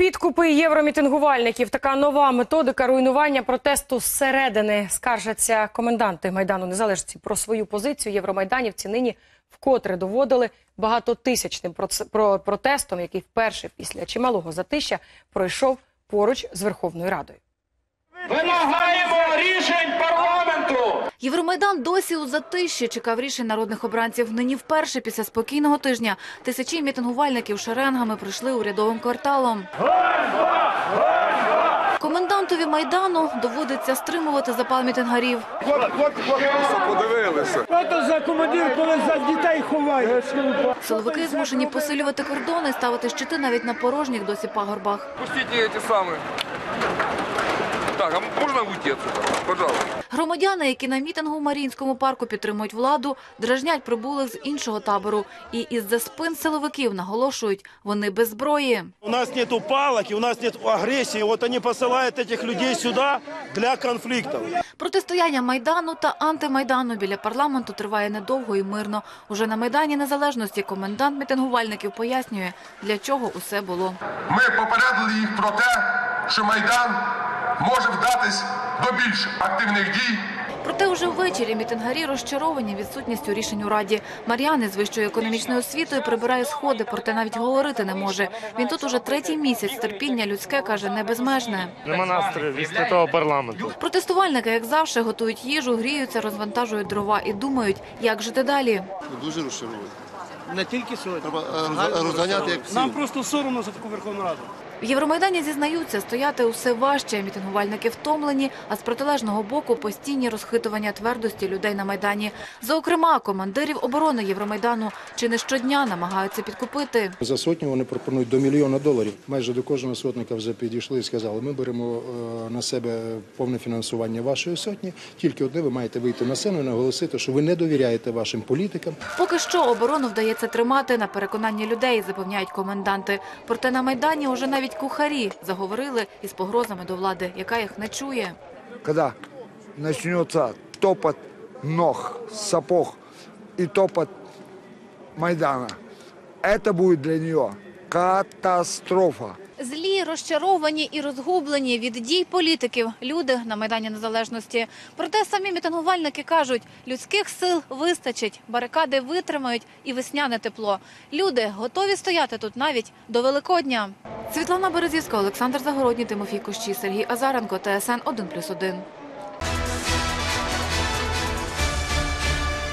Підкупи євромітингувальників. Така нова методика руйнування протесту зсередини. Скаржаться коменданти Майдану Незалежності про свою позицію. Євромайданівці нині вкотре доводили багатотисячним протестом, який вперше після чималого затища пройшов поруч з Верховною Радою. Вимагаємо рішень парламенту. Євромайдан досі у затиші чекав рішень народних обранців. Нині вперше після спокійного тижня тисячі мітингувальників шеренгами прийшли урядовим кварталом. Комендантові майдану доводиться стримувати запал мітингарів. подивилися. Ото за командир, коли за дітей ховає. Силовики змушені посилювати кордони, ставити щити навіть на порожніх досі пагорбах. Пустите эти самые. Так, а можно уйти отсюда? Пожалуйста. Громадяни, які на мітингу в Маріїнському парку підтримують владу, дражнять прибулих з іншого табору. І із-за спин силовиків наголошують, вони без зброї. У нас нету палок, и у нас нет агрессии. Вот они посылают этих людей сюда для конфликтов. Протистояння Майдану та антимайдану біля парламенту триває недовго і мирно. Уже на Майдані Незалежності комендант мітингувальників пояснює, для чого усе було. Ми попередили їх про те, що Майдан може вдатись до більш активних дій Проте уже ввечері мітингарі розчаровані відсутністю рішень у Раді. Мар'яни з вищою економічною освітою прибирає сходи, проте навіть говорити не може. Він тут уже третій місяць. Терпіння людське, каже, не безмежне. Нема настрою від святого парламенту. Протестувальники, як завжди, готують їжу, гріються, розвантажують дрова і думають, як жити далі. Дуже розчаровує. Не тільки сьогодні. Треба е, роз- розганяти як Нам просто соромно за таку Верховну Раду. В Євромайдані зізнаються, стояти усе важче. Мітингувальники втомлені, а з протилежного боку постійні розхитування твердості людей на майдані. Зокрема, командирів оборони Євромайдану чи не щодня намагаються підкупити. За сотню вони пропонують до мільйона доларів. Майже до кожного сотника вже підійшли і сказали, ми беремо е, на себе повне фінансування вашої сотні. Тільки одне ви маєте вийти на сцену і наголосити, що ви не довіряєте вашим політикам. Поки що оборону вдається тримати на переконанні людей, запевняють коменданти. Проте на майдані уже навіть кухарі заговорили із погрозами до влади, яка їх не чує. когда начнется топот ног, сапог и топот Майдана, это будет для нее катастрофа. Злі, розчаровані і розгублені від дій політиків люди на майдані незалежності. Проте самі мітингувальники кажуть, людських сил вистачить, барикади витримають і весняне тепло. Люди готові стояти тут навіть до Великодня. Світлана Березівська, Олександр Загородній, Тимофій Кущі, Сергій Азаренко, ТСН 1+,1.